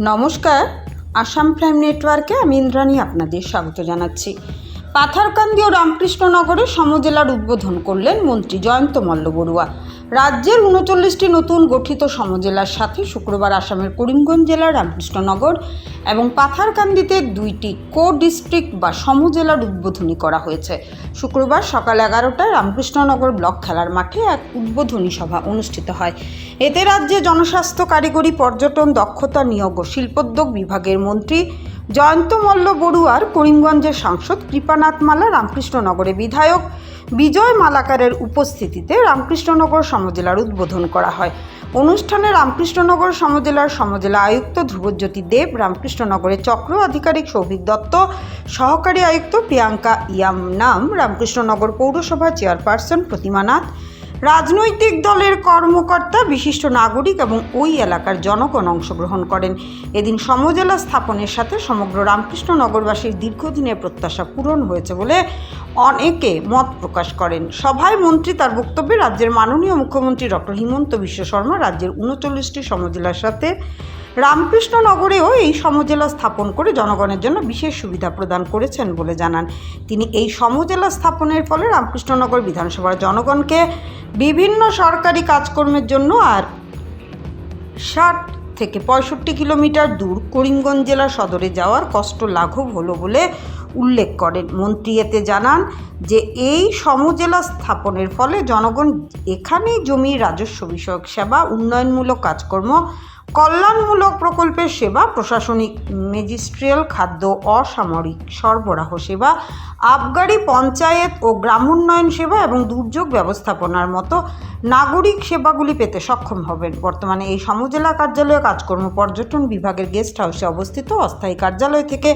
নমস্কার, আসাম প্রাইম নেটওয়ার্কে আমি ইন্দ্রাণী আপনাদের স্বাগত জানাচ্ছি। পাথারকান্দি ও রামকৃষ্ণনগরে সমজেলার উদ্বোধন করলেন মন্ত্রী জয়ন্ত মল্ল বড়ুয়া। রাজ্যের উনচল্লিশটি নতুন গঠিত সমজেলার সাথে শুক্রবার আসামের করিমগঞ্জ জেলার রামকৃষ্ণনগর এবং পাথারকান্দিতে দুইটি কো ডিস্ট্রিক্ট বা সমজেলার উদ্বোধনী করা হয়েছে। শুক্রবার সকাল এগারোটায় রামকৃষ্ণনগর ব্লক খেলার মাঠে এক উদ্বোধনী সভা অনুষ্ঠিত হয়। এতে রাজ্যে জনস্বাস্থ্য কারিগরি পর্যটন দক্ষতা নিয়োগ ও শিল্পোদ্যোগ বিভাগের মন্ত্রী জয়ন্ত মল্ল বড়ুয়ার করিমগঞ্জের সাংসদ কৃপানাথ মালা রামকৃষ্ণনগরে বিধায়ক বিজয় মালাকারের উপস্থিতিতে রামকৃষ্ণনগর সমজেলার উদ্বোধন করা হয়। অনুষ্ঠানে রামকৃষ্ণনগর সমজেলার সমজেলা আয়ুক্ত ধ্রুবজ্যোতি দেব, রামকৃষ্ণনগরের চক্র আধিকারিক সৌভিক দত্ত, সহকারী আয়ুক্ত প্রিয়াঙ্কা ইয়াম নাম, রামকৃষ্ণনগর পৌরসভা চেয়ারপারসন প্রতিমা নাথ, রাজনৈতিক দলের কর্মকর্তা, বিশিষ্ট নাগরিক এবং ওই এলাকার জনগণ অংশগ্রহণ করেন। এদিন সমজেলা স্থাপনের সাথে সমগ্র রামকৃষ্ণনগরবাসীর দীর্ঘদিনের প্রত্যাশা পূরণ হয়েছে বলে অনেকে মত প্রকাশ করেন। সভায় মন্ত্রী তার বক্তব্যে রাজ্যের মাননীয় মুখ্যমন্ত্রী ডক্টর হিমন্ত বিশ্ব শর্মা রাজ্যের উনচল্লিশটি সমজেলার সাথে রামকৃষ্ণনগরেও এই সমজেলা স্থাপন করে জনগণের জন্য বিশেষ সুবিধা প্রদান করেছেন বলে জানান। তিনি এই সমজেলা স্থাপনের ফলে রামকৃষ্ণনগর বিধানসভার জনগণকে বিভিন্ন সরকারি কাজকর্মের জন্য আর ষাট থেকে পঁয়ষট্টি কিলোমিটার দূর করিমগঞ্জ জেলা সদরে যাওয়ার কষ্ট লাঘব হলো বলে উল্লেখ করেন। মন্ত্রী এতে জানান যে, এই সমজেলা স্থাপনের ফলে জনগণ এখানেই জমির রাজস্ব বিষয়ক সেবা, উন্নয়নমূলক কাজকর্ম, কল্যাণমূলক প্রকল্পের সেবা, প্রশাসনিক, ম্যাজিস্ট্রিয়াল খাদ্য, অসামরিক সরবরাহ সেবা আবগারি পঞ্চায়েত ও গ্রামোন্নয়ন সেবা এবং দুর্যোগ ব্যবস্থাপনার মতো নাগরিক সেবাগুলি পেতে সক্ষম হবেন। বর্তমানে এই সমজেলা কার্যালয়ে কাজকর্ম পর্যটন বিভাগের গেস্ট হাউসে অবস্থিত অস্থায়ী কার্যালয় থেকে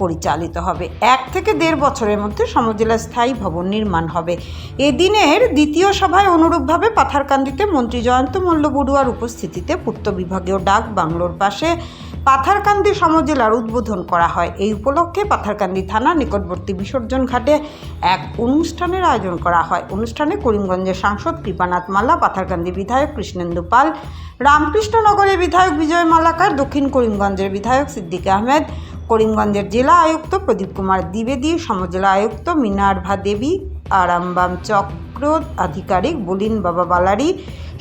পরিচালিত হবে। এক থেকে দেড় বছরের মধ্যে সমজেলা স্থায়ী ভবন নির্মাণ হবে। এদিনের দ্বিতীয় সভায় অনুরূপভাবে পাথারকান্দিতে মন্ত্রী জয়ন্ত মল্ল বড়ুয়ার উপস্থিতিতে পূর্ত বিভাগীয় ডাক বাংলোর পাশে পাথারকান্দি সমজেলার উদ্বোধন করা হয়। এই উপলক্ষে পাথারকান্দি থানা নিকটবর্তী বিসর্জন ঘাটে এক অনুষ্ঠানের আয়োজন করা হয়। অনুষ্ঠানে করিমগঞ্জের সাংসদ কৃপানাথ মাল্লা পাথারকান্দি বিধায়ক কৃষ্ণেন্দু পাল রামকৃষ্ণনগরের বিধায়ক বিজয় মালাকার, দক্ষিণ করিমগঞ্জের বিধায়ক সিদ্দিক আহমেদ, করিমগঞ্জের জেলা আয়ুক্ত প্রদীপ কুমার দ্বিবেদী, সমজেলা আয়ুক্ত মিনার্ভা দেবী আরামবাম চক্র আধিকারিক বলিন বাবা বালারি,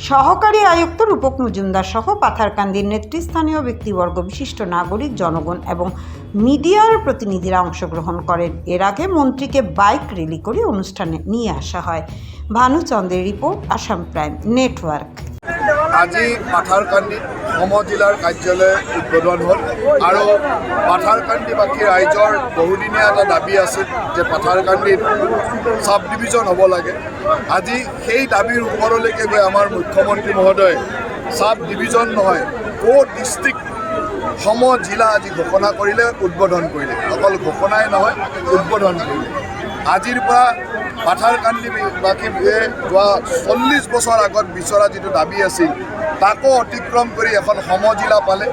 সহকারী আয়ুক্ত রূপক মজুমদার সহ পাথারকান্দির নেতৃস্থানীয় ব্যক্তিবর্গ, বিশিষ্ট নাগরিক, জনগণ এবং মিডিয়ার প্রতিনিধিরা অংশগ্রহণ করেন। এর আগে মন্ত্রীকে বাইক র্যালি করে অনুষ্ঠানে নিয়ে আসা হয়। ভানুচন্দ্রের রিপোর্ট, আসাম প্ৰাইম নেটৱৰ্ক আজি পাথাৰকান্দি সমজিলাৰ কাৰ্যালয় উদ্বোধন হ'ল আৰু পাথাৰকান্দিবাসী ৰাইজৰ বহুদিনীয়া এটা দাবি আছিল যে পাথাৰকান্দিত চাব ডিভিজন হ'ব লাগে। আজি সেই দাবীৰ ওপৰলৈকে গৈ আমাৰ মুখ্যমন্ত্ৰী মহোদয় চাব ডিভিজন নহয় ক'ত ডিষ্ট্ৰিক্ট সম জিলা আজি ঘোষণা কৰিলে, উদ্বোধন কৰিলে। অকল ঘোষণাই নহয়, উদ্বোধন কৰিলে। আজিৰ পৰা পাথাৰকান্দিবাসীয়ে যোৱা চল্লিছ বছৰ আগত বিচৰা যিটো দাবি আছিল তাকো অতিক্ৰম কৰি এখন সমজিলা পালে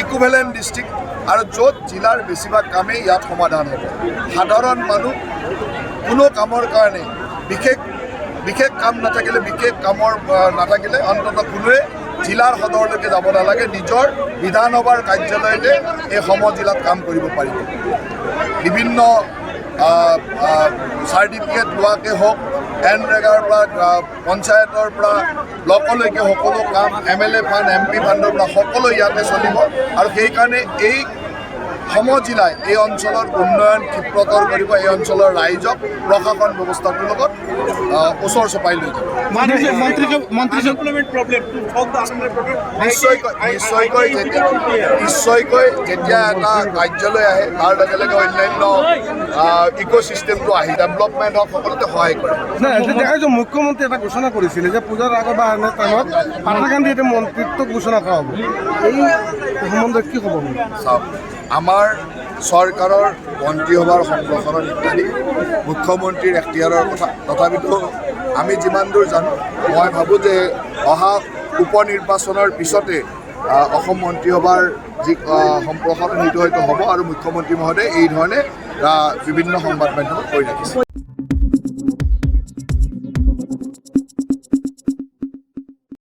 ইকুভেলেণ্ট ডিষ্ট্ৰিক্ট আৰু য'ত জিলাৰ বেছিভাগ কামেই ইয়াত সমাধান হ'ব। সাধাৰণ মানুহ কোনো কামৰ কাৰণে বিশেষ বিশেষ কাম নাথাকিলে, বিশেষ কামৰ নাথাকিলে অন্ততঃ কোনোৱে জিলাৰ সদৰলৈকে যাব নালাগে, নিজৰ বিধানসভাৰ কাৰ্যালয়তে এই সমজিলাত কাম কৰিব পাৰিব। বিভিন্ন চাৰ্টিফিকেট লোৱাকে হওক এনৰেগাৰ পৰা পঞ্চায়তৰ পৰা ব্লকলৈকে সকলো কাম, M L A fund, M P ফাণ্ডৰ পৰা সকলো ইয়াতে চলিব। আৰু সেইকাৰণে এই সমজিলাই এই অঞ্চলৰ উন্নয়ন ক্ষিপ্ৰতৰ কৰিব এই অঞ্চলৰ ৰাইজক প্ৰশাসন ব্যৱস্থাটোৰ লগত ওচৰ চপাই লৈ যাব। unemployment problem. নিশ্চয়কৈ নিশ্চয়কৈ যেতিয়া নিশ্চয়কৈ যেতিয়া এটা কাৰ্যালয় আহে তাৰ লগে লগে অন্যান্য ইক' চিষ্টেমটো আহি ডেভেলপমেণ্ট হওক সকলোতে সহায় কৰে। না এটা মুখ্যমন্ত্রী এটা ঘোষণা করেছিল যে পূজার আগে বা আনের টাইমত পাঠাকান্দি এটা মন্ত্রিত্ব ঘোষণা করা হবে। এই সম্বন্ধে কি খবর চাওক আমাৰ চৰকাৰৰ মন্ত্ৰীসভাৰ সম্প্ৰসাৰণ ইত্যাদি মুখ্যমন্ত্ৰীৰ এখতিয়াৰৰ কথা। তথাপিতো আমি যিমান দূৰ জানো, মই ভাবোঁ যে অহা উপ পিছতে অসম মন্ত্ৰীসভাৰ যি সম্প্ৰসাৰণ সেইটো হয়তো হ'ব আৰু মুখ্যমন্ত্ৰী মহোদয়ে এই ধৰণে বিভিন্ন সংবাদ মাধ্যমত কৈ ৰাখিছে।